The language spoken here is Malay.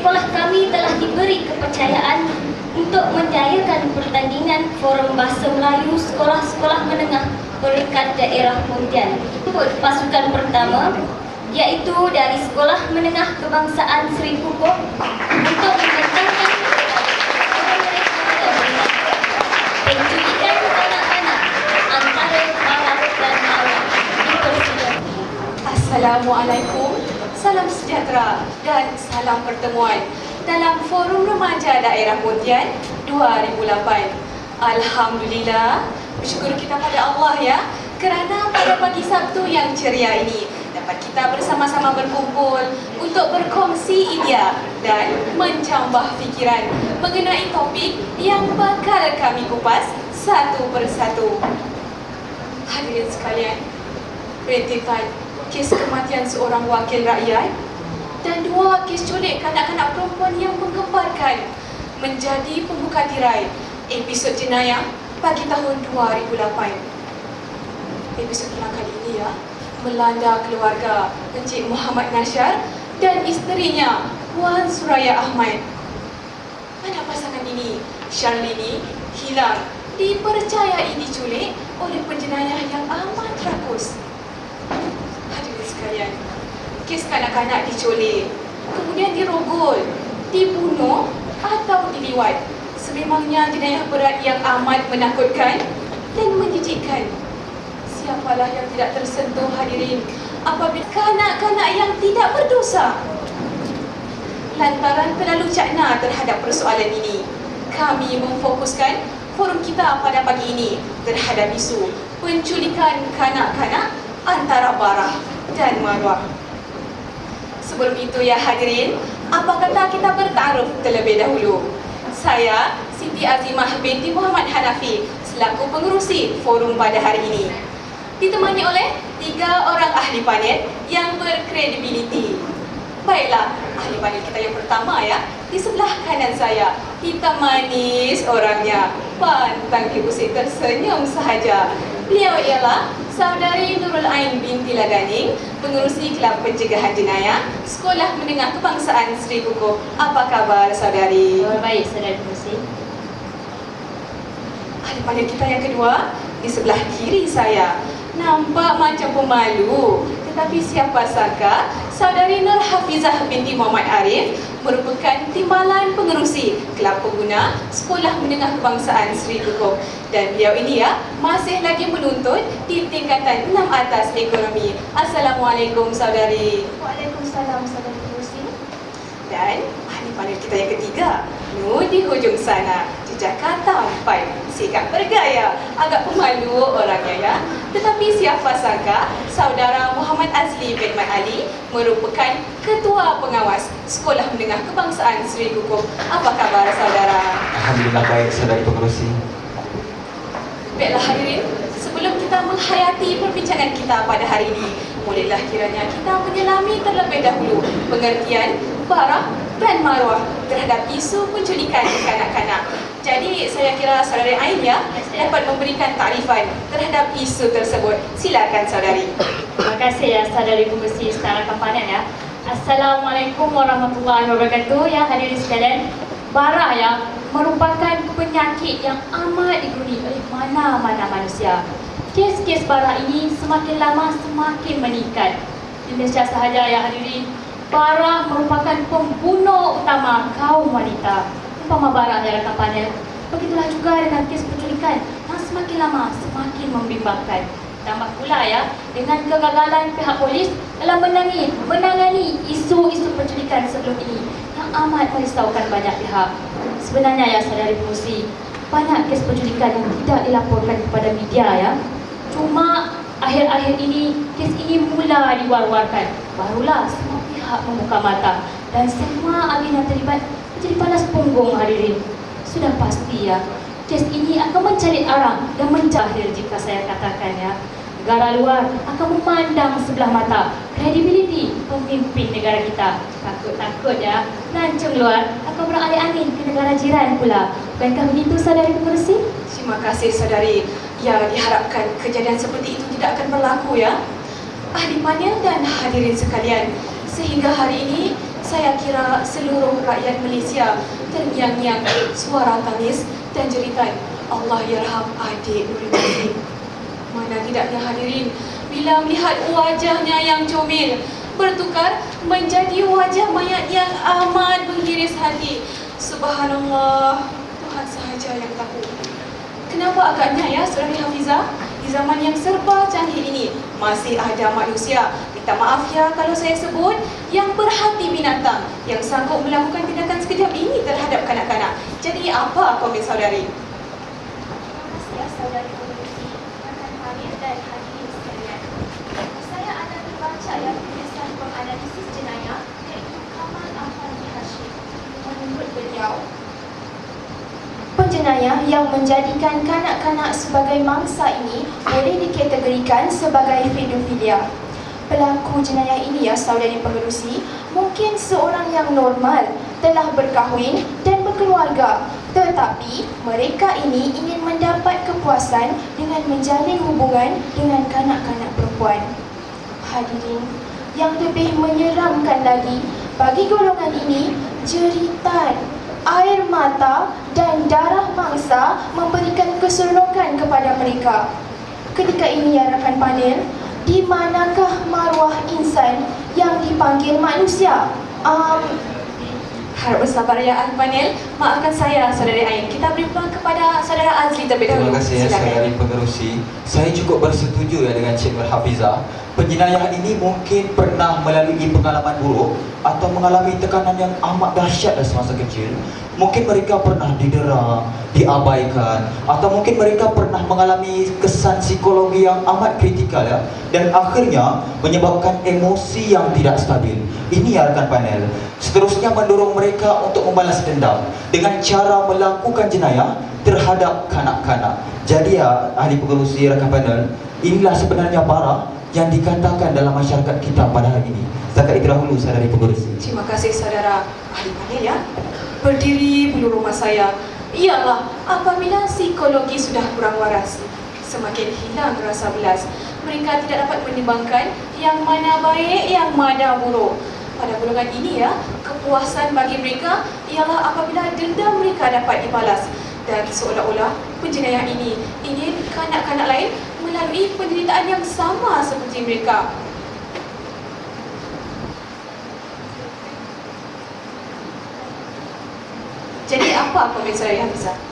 sekolah kami telah diberi kepercayaan untuk menjayakan pertandingan Forum Bahasa Melayu Sekolah-Sekolah Menengah peringkat daerah Pontian. Pasukan pertama iaitu dari Sekolah Menengah Kebangsaan Seri Kukuh untuk dipersilakan. Assalamualaikum, salam sejahtera dan salam pertemuan dalam Forum Remaja Daerah Pontian 2008. Alhamdulillah, bersyukur kita pada Allah ya kerana pada pagi Sabtu yang ceria ini dapat kita bersama-sama berkumpul untuk berkongsi idea dan mencambah fikiran mengenai topik yang bakal kami kupas satu persatu. Hadirin sekalian, rentetan kes kematian seorang wakil rakyat dan dua kes culik kanak-kanak perempuan yang menggemparkan menjadi pembuka tirai episod jenayah pagi tahun 2008. Episod pertama kali ini ya melanda keluarga Encik Muhammad Nasyar dan isterinya Puan Suraya Ahmad. Mana pasangan ini, Syarlini, hilang dipercayai diculik oleh penjenayah yang amat rakus. Hadirin sekalian, kes kanak-kanak diculik, kemudian dirogol, dibunuh atau diliwat. Sememangnya jenayah berat yang amat menakutkan dan menjijikkan. Siapalah yang tidak tersentuh hadirin apabila kanak-kanak yang tidak berdosa. Lantaran terlalu cakna terhadap persoalan ini, kami memfokuskan forum kita pada pagi ini terhadap isu penculikan kanak-kanak antara Barah dan Marwah. Sebelum itu ya hadirin, apa kata kita bertaruh terlebih dahulu? Saya Siti Azimah binti Muhammad Hanafi selaku pengerusi forum pada hari ini. Ditemani oleh tiga orang ahli panel yang berkredibiliti. Baiklah, ahli panel kita yang pertama ya, di sebelah kanan saya, hitam manis orangnya, pantang kibusik tersenyum sahaja. Beliau ialah Saudari Nurul Ain binti Laganing, pengerusi Kelab Pencegahan Jenayah, Sekolah Menengah Kebangsaan Seri Kukuh. Apa khabar saudari? Baik, saudara pengurusi. Ahli panel kita yang kedua, di sebelah kiri saya, nampak macam pemalu. Tetapi siapa sangka saudari Nur Hafizah binti Muhammad Arif merupakan timbalan pengerusi Kelab Pengguna Sekolah Menengah Kebangsaan Seri Kukuh. Dan beliau ini ya masih lagi menuntut di tingkatan 6 atas ekonomi. Assalamualaikum saudari. Waalaikumsalam, saudara pengurusi. Dan ahli panel kita yang ketiga, Nur di hujung sana, jejak kata empat, sikap bergaya, agak pemalu orangnya ya. Tetapi siapa sangka, saudara Muhammad Azli bin Mat Ali merupakan ketua pengawas Sekolah Menengah Kebangsaan Seri Kukuh. Apa khabar saudara? Alhamdulillah baik saudari pengerusi. Baiklah hadirin, sebelum kita menghayati perbincangan kita pada hari ini, bolehlah kiranya kita menyelami terlebih dahulu pengertian barang dan maruah terhadap isu penculikan kanak-kanak. Jadi saya kira saudari Ain ya dapat memberikan takrifan terhadap isu tersebut. Silakan saudari. Terima kasih ya saudari pengurusi secara kampanan ya. Assalamualaikum warahmatullahi wabarakatuh ya hadirin sekalian. Bara ya merupakan penyakit yang amat diguni oleh mana-mana manusia. Kes-kes bara ini semakin lama semakin meningkat. Di Malaysia sahaja ya hadirin, bara merupakan pembunuh utama kaum wanita. Umpama bara dalam kampanye. Begitulah juga dengan kes penculikan yang semakin lama semakin membimbangkan. Tambah pula ya, dengan kegagalan pihak polis dalam menangani, menangani isu-isu penculikan sebelum ini yang amat merisaukan banyak pihak. Sebenarnya ya saudari pengurusi, banyak kes penculikan yang tidak dilaporkan kepada media ya. Cuma akhir-akhir ini kes ini mula diwar-warkan. Barulah semua pihak membuka mata dan semua agen yang terlibat menjadi panas punggung hadirin. Sudah pasti ya, kes ini akan mencari arang dan menjahil jika saya katakan ya. Negara luar akan memandang sebelah mata kredibiliti pemimpin negara kita. Takut-takut ya, lancung luar akan beralih angin ke negara jiran pula. Bukankah begitu saudari pengerusi? Terima kasih saudari. Ya diharapkan kejadian seperti itu tidak akan berlaku ya. Ahli panel dan hadirin sekalian, sehingga hari ini saya kira seluruh rakyat Malaysia terngiang-ngiang suara tangis dan jeritan Allah yarham adik Nurul Mazin. Mana tidaknya hadirin bila melihat wajahnya yang comel bertukar menjadi wajah mayat yang amat menghiris hati. Subhanallah, Tuhan sahaja yang tahu. Kenapa agaknya ya Saudari Hafizah di zaman yang serba canggih ini masih ada manusia minta maaf ya kalau saya sebut yang berhati binatang yang sanggup melakukan tindakan sekejap ini terhadap kanak-kanak. Jadi apa komen saudari? Terima kasih ya saudari Hamid dan hadirin sekalian. Saya ada terbaca yang tulisan penganalisis jenayah iaitu Kamal Afandi Hashim. Menurut beliau, Penjenayah yang menjadikan kanak-kanak sebagai mangsa ini boleh dikategorikan sebagai pedofilia. Pelaku jenayah ini ya saudari pengerusi mungkin seorang yang normal, telah berkahwin dan berkeluarga. Tetapi mereka ini ingin mendapat kepuasan dengan menjalin hubungan dengan kanak-kanak perempuan. Hadirin, yang lebih menyeramkan lagi, bagi golongan ini, jeritan, air mata dan darah mangsa memberikan keseronokan kepada mereka. Ketika ini ya rakan panel, di manakah maruah insan yang dipanggil manusia? Um, Harap bersabar ya ahli panel. Maafkan saya saudari Ain. Kita beri peluang kepada saudara Azli terlebih dahulu. Terima kasih ya saudari pengerusi. Saya cukup bersetuju ya dengan Cik Hafizah. Penjenayah ini mungkin pernah melalui pengalaman buruk atau mengalami tekanan yang amat dahsyat dah semasa kecil. Mungkin mereka pernah didera, diabaikan atau mungkin mereka pernah mengalami kesan psikologi yang amat kritikal ya dan akhirnya menyebabkan emosi yang tidak stabil. Ini ya rakan panel. Seterusnya mendorong mereka untuk membalas dendam dengan cara melakukan jenayah terhadap kanak-kanak. Jadi ya ahli pengerusi rakan panel, inilah sebenarnya bara yang dikatakan dalam masyarakat kita pada hari ini. Setakat itu dahulu saudari pengerusi. Terima kasih saudara ahli panel ya. Berdiri bulu rumah saya. Iyalah, apabila psikologi sudah kurang waras, semakin hilang rasa belas. Mereka tidak dapat menimbangkan yang mana baik, yang mana buruk. Pada golongan ini ya, kepuasan bagi mereka ialah apabila dendam mereka dapat dibalas. Dan seolah-olah penjenayah ini ingin kanak-kanak lain melalui penderitaan yang sama seperti mereka. Jadi apa komen saudari Hafizah?